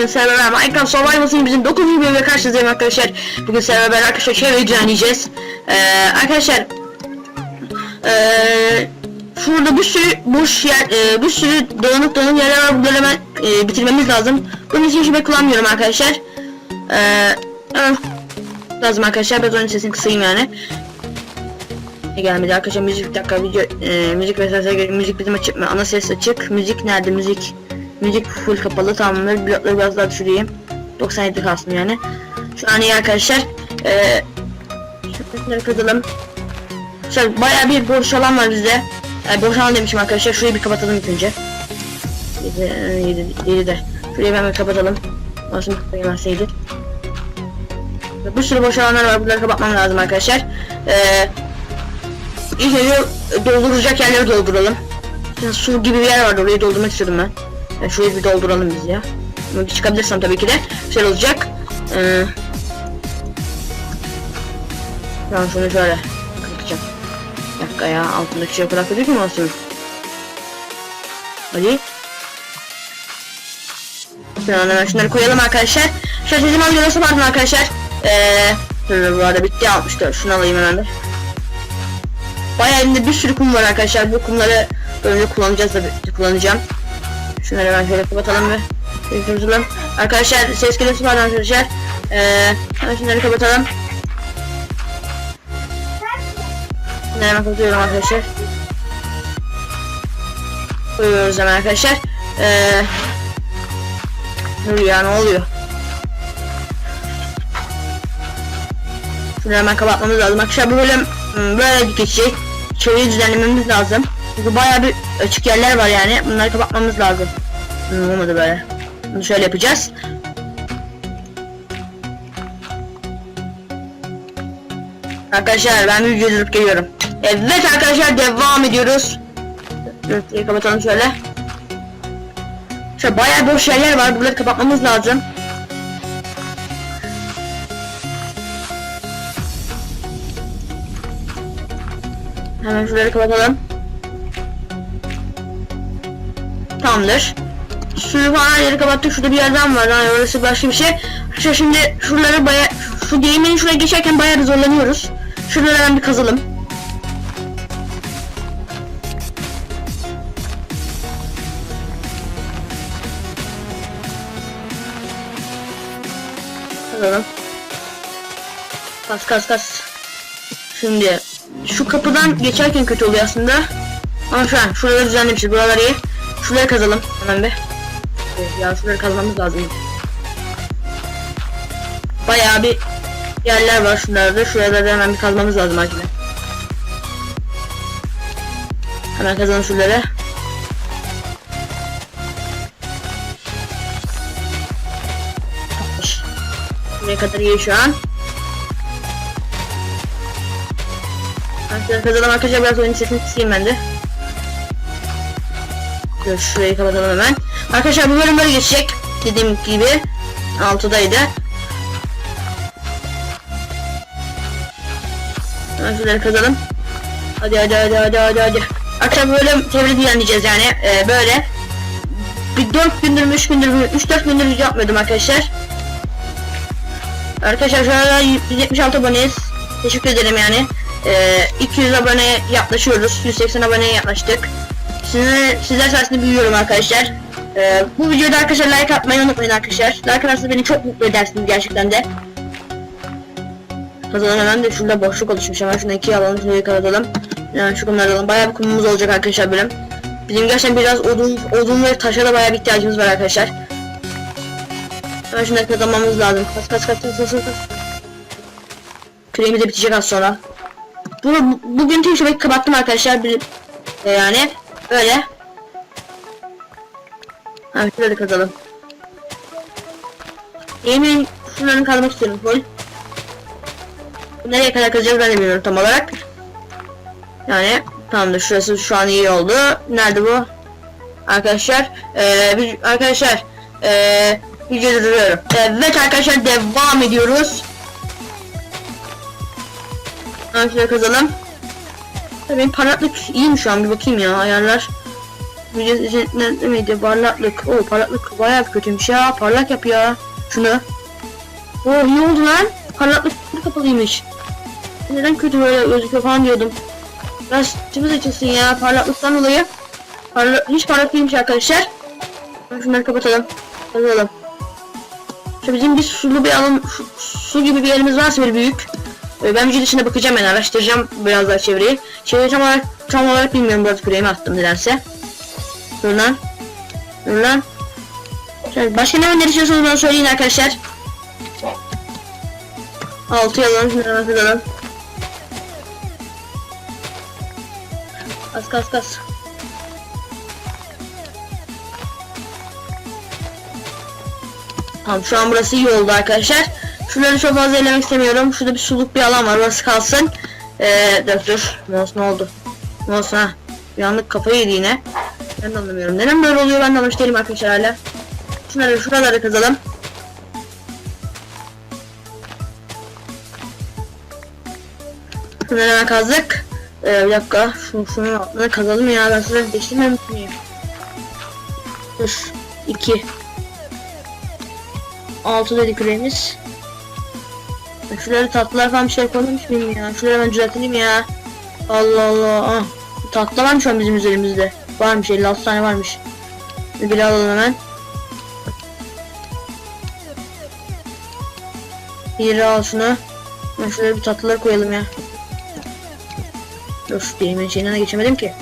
bugün serverler Minecraft Survival'ın bizim 9. bölümüne karşınızdayım arkadaşlar. Bugün serverler arkadaşlar çevreyi düzenleyeceğiz. Ee, arkadaşlar ee, şurada bir sürü boş yer, ee, bir sürü dağınık dağınık yerler var. Bunları hemen ee, bitirmemiz lazım. Bunun için hiçbir kullanmıyorum arkadaşlar. Ee, evet, lazım arkadaşlar. Biraz onun sesini kısayım yani. Ne gelmedi arkadaşlar müzik bir dakika video e, müzik vesaire müzik bizim açık mı ana ses açık müzik nerede müzik müzik full kapalı tamamdır. Blokları biraz daha düşüreyim. 97 kalsın yani. Şu an iyi arkadaşlar. E, şunları kazalım Şöyle bayağı bir boş alan var bizde. Yani boş alan demişim arkadaşlar. Şurayı bir kapatalım ilk önce. 7, 7, 7 de. Şurayı hemen kapatalım. Olsun kapayamazsaydı bir sürü boş alanlar var. Bunları kapatmam lazım arkadaşlar. Eee İlk önce dolduracak yerleri dolduralım. Su gibi bir yer vardı. Orayı doldurmak istiyorum ben. Yani şurayı bir dolduralım biz ya. Bunu çıkabilirsem tabii ki de güzel olacak. Ee, ben şunu şöyle kapatacağım. Bir dakika ya altındaki şey kötü mü olsun? Hadi. Şuradan hemen şunları koyalım arkadaşlar. Şöyle sezim alıyorsa pardon arkadaşlar. Eee Şöyle bu arada bitti 64 şunu alayım hemen de. Bayağı elimde bir sürü kum var arkadaşlar. Bu kumları böyle kullanacağız da kullanacağım. Şunları hemen şöyle kapatalım ve kapatalım. Arkadaşlar ses geliyorsa pardon arkadaşlar. Ee, şunları kapatalım. Şunları hemen kapatıyorum arkadaşlar. Koyuyoruz hemen arkadaşlar. Ee, ya ne oluyor? Şunu hemen kapatmamız lazım. Arkadaşlar bu bölüm hmm, böyle geçecek. Çevreyi düzenlememiz lazım. Çünkü bayağı bir açık yerler var yani. Bunları kapatmamız lazım. Hmm, olmadı böyle. Bunu şöyle yapacağız. Arkadaşlar ben bir video durup geliyorum. Evet arkadaşlar devam ediyoruz. Şöyle kapatalım şöyle. Şöyle bayağı boş yerler var. Bunları kapatmamız lazım. Hemen şuraları kapatalım. Tamamdır. Şunu falan yeri kapattık. Şurada bir yerden var. Yani orası başka bir şey. Şu şimdi şuraları baya şu değirmenin şuraya geçerken bayağı zorlanıyoruz. Şuraları bir kazalım. Kazalım. Kas kas kas. Şimdi şu kapıdan geçerken kötü oluyor aslında. Ama şu an şuraları düzenlemişiz. Buraları iyi. Şuraları kazalım hemen bir. Evet, ya şuraları kazmamız lazım. Bayağı bir yerler var şunlarda. Şuraları da hemen bir kazmamız lazım acilen. Hemen kazalım şuraları. Buraya kadar iyi şu an. Arkadaşlar kazanım arkadaşlar biraz oyun sesini kısayım ben de. Şurayı kapatalım hemen. Arkadaşlar bu bölüm böyle geçecek. Dediğim gibi 6'daydı. Hemen şuraları kazalım. Hadi hadi hadi hadi hadi hadi. Bu bölüm çevre düzenleyeceğiz yani. Ee, böyle. Bir 4 gündür mü 3 gündür mü 3-4 gündür yapmıyordum arkadaşlar. Arkadaşlar şu anda 176 aboneyiz. Teşekkür ederim yani. Ee, 200 aboneye yaklaşıyoruz. 180 aboneye yaklaştık. Size, sizler sayesinde büyüyorum arkadaşlar. Ee, bu videoda arkadaşlar like atmayı unutmayın arkadaşlar. Like atarsanız beni çok mutlu edersiniz gerçekten de. Kazanalım hemen de şurada boşluk oluşmuş. Hemen şunu ikiye alalım. Şurayı kapatalım. Yani şu kumları alalım. Bayağı bir kumumuz olacak arkadaşlar bölüm. Bizim gerçekten biraz odun, odun ve taşa da bayağı bir ihtiyacımız var arkadaşlar. Hemen şunları kazanmamız lazım. Kas kas kas kas kas kas. Kremi de bitecek az sonra. Bunu bu- bugün tüm şubeyi kapattım arkadaşlar bir e, yani böyle. Ha şöyle kazalım. Yemin şunların kazmak istiyorum full. Nereye kadar kazacağız ben bilmiyorum tam olarak. Yani tamamdır şurası şu an iyi oldu. Nerede bu? Arkadaşlar eee bir, arkadaşlar eee video duruyorum. Evet arkadaşlar devam ediyoruz. Hemen şöyle kazalım. Benim parlaklık iyiyim şu an bir bakayım ya ayarlar. Ne miydi? Parlaklık. O parlaklık bayağı kötüymüş ya. Parlak yap ya. Şunu. Oh iyi oldu lan. Parlaklık kapalıymış. Neden kötü böyle gözüküyor falan diyordum. Biraz içimiz açılsın ya parlaklıktan dolayı. Parla hiç parlak değilmiş arkadaşlar. Şunları kapatalım. Kapatalım. İşte bizim bir sulu bir alan, su, gibi bir yerimiz varsa bir büyük. Ee, Ben vücut dışına bakacağım yani araştıracağım biraz daha çevreyi. Çevreyi tam olarak, tam olarak bilmiyorum biraz küreğimi attım nedense. Dur lan. Dur lan. Başka ne öneriyorsunuz bana söyleyin arkadaşlar. Altı yalan şunları bakalım. Kas kas kas. Tamam şu an burası iyi oldu arkadaşlar. Şuraları çok fazla elemek istemiyorum. Şurada bir suluk bir alan var. Orası kalsın. Ee, dur dur. Mouse ne oldu? Mouse ha. Bir anlık kafayı yedi yine. Ben de anlamıyorum. Neden böyle oluyor ben de anlamış değilim arkadaşlar hala. Şunları şuraları kazalım. Şunları hemen kazdık. Ee, bir dakika. Şunu, şunun altına kazalım ya. Ben size değiştirmemiş miyim? Dur. 2 6 dedik küreğimiz. Şuraları tatlılar falan bir şey koymamış mıyım ya? Şuraları ben düzeltelim ya. Allah Allah. Ah. Tatlı varmış şu an bizim üzerimizde. Varmış 56 tane varmış. Bir alalım hemen. Bir al şunu. Ben şuraya bir tatlılar koyalım ya. Dur dilimin şeyinden de geçemedim ki.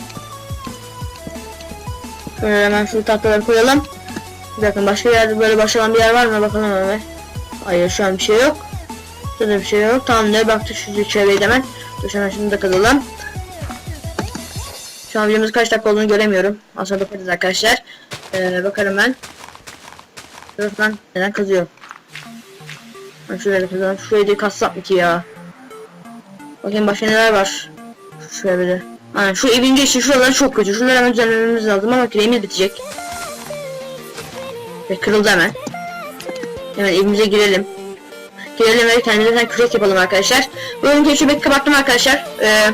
Şöyle hemen şu tatlıları koyalım. Dakika başka yerde böyle başlayan bir yer var mı bakalım hemen. Hayır şu an bir şey yok. Şurada bir şey yok. Tamam ne baktık şu çevreyi hemen. Dur hemen şunu da kazalım. Şu an videomuz kaç dakika olduğunu göremiyorum. Aslında bakarız arkadaşlar. Ee, bakarım ben. Dur lan neden kazıyor? Ben şuraya da kazalım. Şurayı da kassam mı ki ya? Bakayım başka neler var. Şuraya bir de. Aynen şu evin geçti şuraları çok kötü. Şuraları hemen düzenlememiz lazım ama küreğimiz bitecek. Ve kırıldı hemen. Hemen evimize girelim. Girelim ve kendimize kürek yapalım arkadaşlar. Bu bölümü tecrübeyi kapattım arkadaşlar. Ee,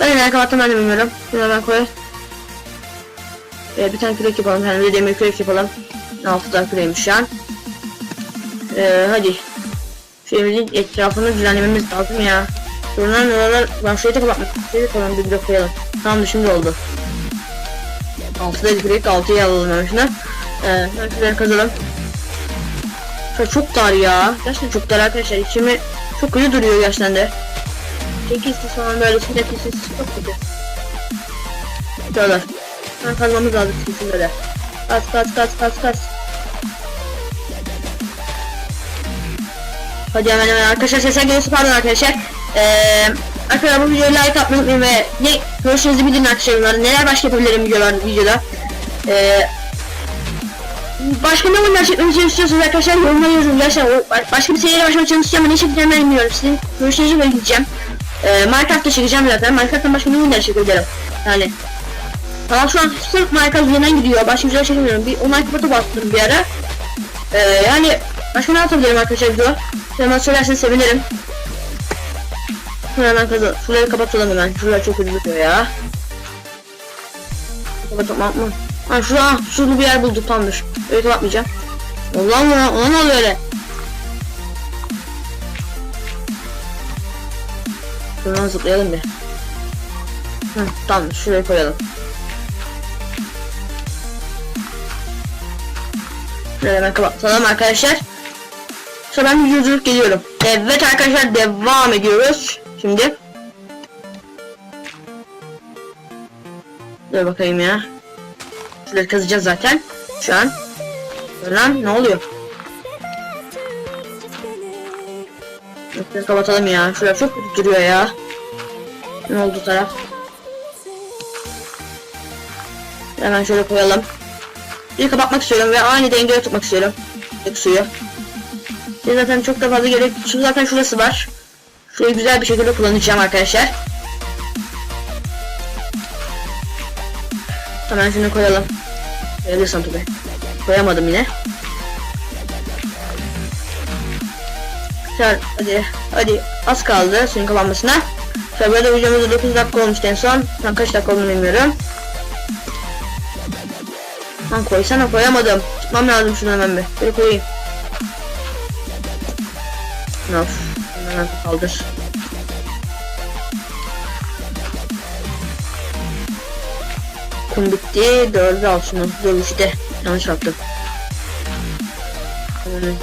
ben yani kapattım ben de bilmiyorum. Bunu ben koyayım. Ee, bir tane kürek yapalım. Yani bir demir kürek yapalım. Altı tane küreğimiz şu. Ee, hadi. Şehrimizin etrafını düzenlememiz lazım ya. Buradan oralar... Ben şurayı da kapatmak istedim. Tamam bir blok koyalım. Tamam şimdi oldu. Altı da kürek. Altıyı alalım hemen şuna. Ee, ben şuradan kazalım. Çok dar ya. Gerçekten çok dar arkadaşlar. İçimi çok iyi duruyor yaşlandı. 8 kişi falan böyle sünnet işsiz çok kötü. Şöyle. Ben kalmamız lazım kesin böyle. Kas kas kas kas kas. Hadi hemen hemen arkadaşlar sesler geliyorsa pardon arkadaşlar. Ee, arkadaşlar bu videoya like atmayı unutmayın ve ne görüşünüzü bildirin arkadaşlar. Neler başka yapabilirim videolar, videoda. Ee, başka ne oyunlar çekmemizi istiyorsunuz arkadaşlar yorumlara yazın. Gerçekten başka bir seriye başlamak için istiyorum şey ama ne çekeceğimi bilmiyorum. Sizin görüşünüzü belirleyeceğim. Ee, Minecraft'ta çekeceğim zaten. Minecraft'tan başka ne oyunlar çekebilirim. Yani. Tamam şu an sırf Minecraft üzerinden gidiyor. Başka güzel çekemiyorum. Bir online kapata bastım bir ara. Ee, yani başka ne atabilirim arkadaşlar video? Hemen söylerseniz sevinirim. Hemen kazı. Şurayı kapatalım hemen. Şuraya çok duruyor ya. Kapatalım mı? Ha şurada sulu bir yer bulduk tamamdır. Öyle kapatmayacağım. Allah mı? Ona oluyor öyle? Şuradan zıplayalım bir. Hı, tamam şuraya koyalım. Şöyle hemen kapatalım arkadaşlar. Sonra ben yolculuk geliyorum. Evet arkadaşlar devam ediyoruz. Şimdi. Dur bakayım ya. Şuraları kazacağız zaten. Şu an. Lan ne oluyor? Şuraları kapatalım ya. Şuraya çok kötü duruyor ya. Ne oldu taraf? Hemen şöyle koyalım. Bir kapatmak istiyorum ve aynı dengede tutmak istiyorum. Tek suyu. Şimdi zaten çok da fazla gerek. Şu zaten şurası var. Şurayı güzel bir şekilde kullanacağım arkadaşlar. Hemen şunu koyalım. Koyabilirsem tabi. Koyamadım yine. Güzel hadi hadi az kaldı suyun kapanmasına. Şöyle böyle videomuzda 9 dakika olmuştu en son. Tam kaç dakika olduğunu bilmiyorum. Lan koysana koyamadım. Tutmam lazım şunu hemen bir. Böyle koyayım. Of. Hemen kaldır. Kum bitti. Dördü al şunu. Dur işte. Yanlış yaptım.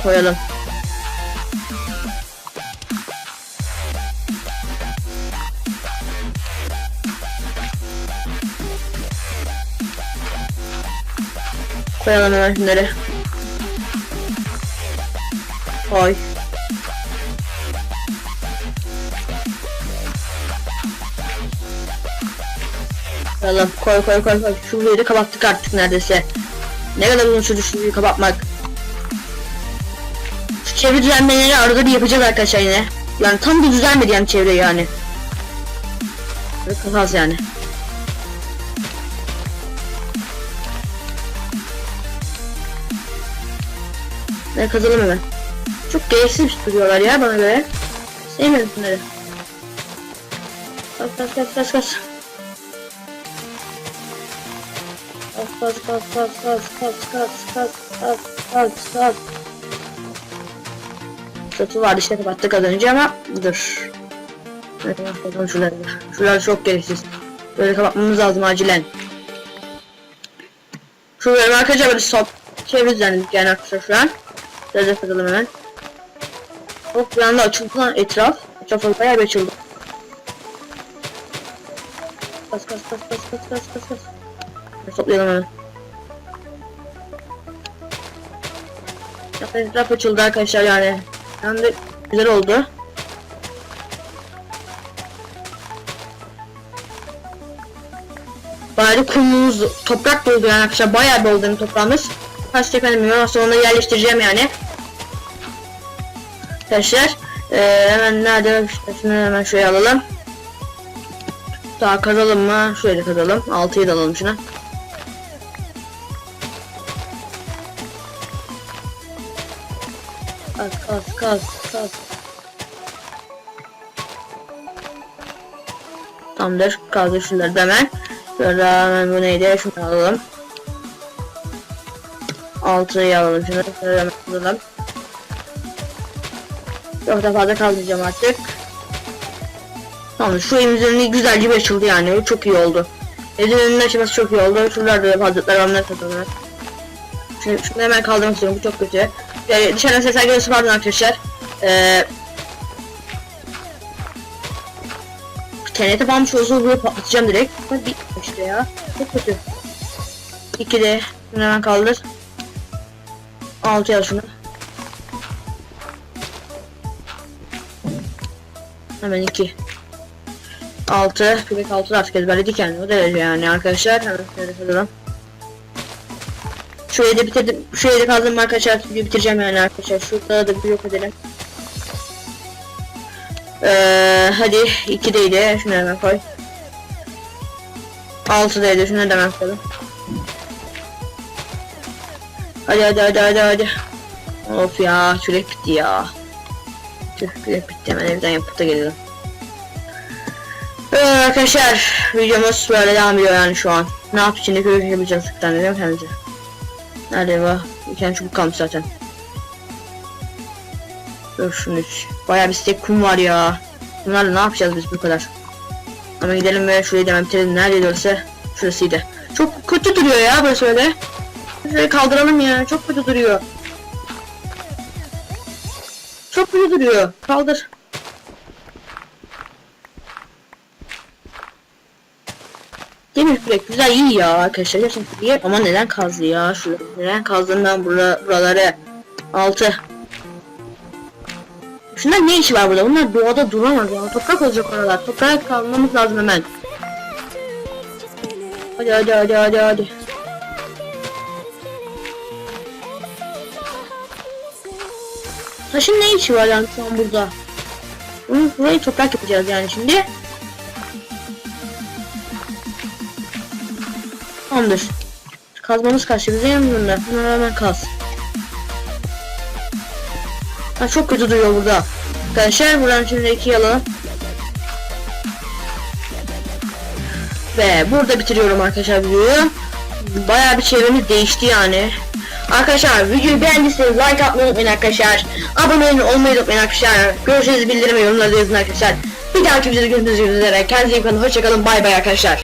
Koyalım. Koyalım hemen şunları. Koy. Koyalım. Koy koy koy koy. Şu videoyu da kapattık artık neredeyse. Ne kadar uzun sürdü şu videoyu kapatmak. Şu çevre düzenlemeleri arada bir yapacağız arkadaşlar yine. Yani tam da düzelmedi yani çevre yani. Kafaz yani. Ben kazalım hemen. Çok gereksiz duruyorlar ya bana göre. Sevmedim bunları. Kas kas kas kas. Kas kas kas kas kas kas kas kas kas kas kas. Satı vardı işte kapattık az önce ama dur. Evet, bakalım şuraları. Şuralar çok gereksiz. Böyle kapatmamız lazım acilen. Şuraları arkadaşlar böyle sop düzenledik yani arkadaşlar şu an. Biraz yapalım hemen. Hop bir anda açıldı lan etraf. Etraf bayağı bir açıldı. Kas kas kas kas kas kas kas kas. Biraz Toplayalım hemen. Zaten etraf açıldı arkadaşlar yani. Hem de güzel oldu. Bari kumumuz, toprak doldu yani arkadaşlar. Bayağı bir oldu benim toprağımız. Kaç bilmiyorum. Aslında onu yerleştireceğim yani. Arkadaşlar eee, hemen nerede şunu hemen şuraya alalım. Daha kazalım mı? Şöyle kazalım. 6'yı da alalım şuna. Kaz kaz kaz kaz. Tamamdır. Kazdı şunları da hemen. Şöyle hemen bu neydi? Şunu alalım. 6'yı alalım şunu. Şöyle hemen alalım. Çok da fazla kaldıracağım artık. Tamam şu evimizin önü güzelce bir açıldı yani. Çok iyi oldu. Evin önünün açılması çok iyi oldu. Şuralarda da fazlalıklar var. Onları satalım. Şunu, şunu hemen kaldırmak istiyorum. Bu çok kötü. Yani dışarıdan sesler geliyorsa pardon arkadaşlar. Ee, TNT falan şey olsa buraya patlatacağım direkt. Bir işte ya. Çok kötü. İki de. Şunu hemen kaldır. Altı al şunu. Hemen iki. Altı. Pilek altı artık ezberledik yani. O derece yani arkadaşlar. Hemen şöyle kazalım. Şurayı da bitirdim. Şurayı da kazdım arkadaşlar. Bir bitireceğim yani arkadaşlar. Şurada da bir yok edelim. Ee, hadi 2'deydi. Şunu hemen koy. 6'daydı. Şunu hemen koyalım. Hadi hadi hadi hadi hadi. Of ya çürek bitti ya. Çürek bitti hemen evden yapıp da geliyorum. Evet arkadaşlar videomuz böyle devam ediyor yani şu an. Ne yap şimdi köy yapacağız sıktan dedim kendimize. Nerede bu? Bir tane çubuk kalmış zaten. Dur şunu üç. Bayağı bir stek kum var ya. Bunlarla ne yapacağız biz bu kadar? Ama gidelim ve şurayı da hemen bitirelim. Nerede olsa şurasıydı. Çok kötü duruyor ya burası öyle. Şurayı kaldıralım ya. Çok kötü duruyor. Kötü duruyor. Kaldır. Demir kürek güzel iyi ya arkadaşlar. Gerçekten iyi. Ama neden kazdı ya? Şurada. Neden kazdın ben bura, buraları? 6. Şunlar ne işi var burada? Bunlar doğada duramaz ya. Toprak olacak oralar. Toprağa kalmamız lazım hemen. Hadi hadi hadi hadi hadi. Taşın ne işi var yani şu an burada? Bunu burayı toprak yapacağız yani şimdi. Tamamdır. Kazmamız kaçtı bize yanımda. Bunları hemen kaz. Ha, çok kötü duruyor burada. Arkadaşlar buradan şimdi ikiye alalım. Ve burada bitiriyorum arkadaşlar videoyu. bayağı bir çevremiz değişti yani. Arkadaşlar videoyu beğendiyseniz like atmayı unutmayın arkadaşlar. Abone olmayı unutmayın arkadaşlar. Görüşürüz bildirimi yorumlarda yazın arkadaşlar. Bir dahaki videoda görüşmek üzere. Kendinize iyi bakın. Hoşçakalın. Bay bay arkadaşlar.